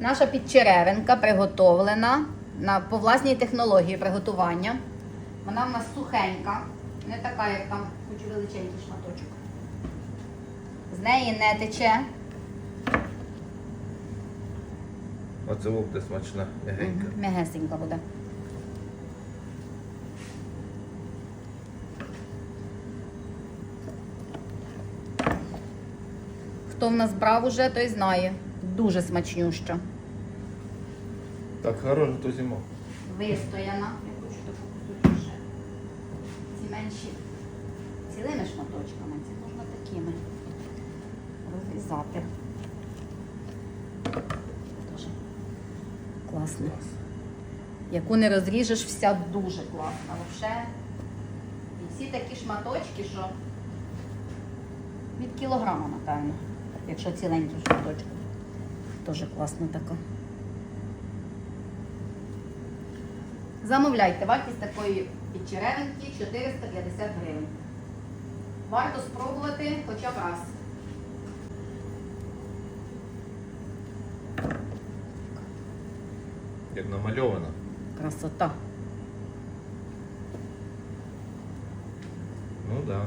Наша підчеревинка приготовлена на, по власній технології приготування. Вона в нас сухенька, не така, як там хочу величенький шматочок. З неї не тече. Оце буде смачна, м'ягенька. М'ягесенька буде. Хто в нас брав уже, той знає. Дуже смачнюща. Так, хороша то зима. Вистояна. Я хочу таку кусочок ще. Ці менші цілими шматочками, ці можна такими розрізати. Дуже класно. Клас. Яку не розріжеш, вся дуже класна. Вообще. І всі такі шматочки, що від кілограма, напевно, якщо ціленькі шматочки. Дуже класна така. Замовляйте, вартість такої підчеревинки 450 гривень. Варто спробувати хоча б раз. Як намальована. Красота. Ну так. Да.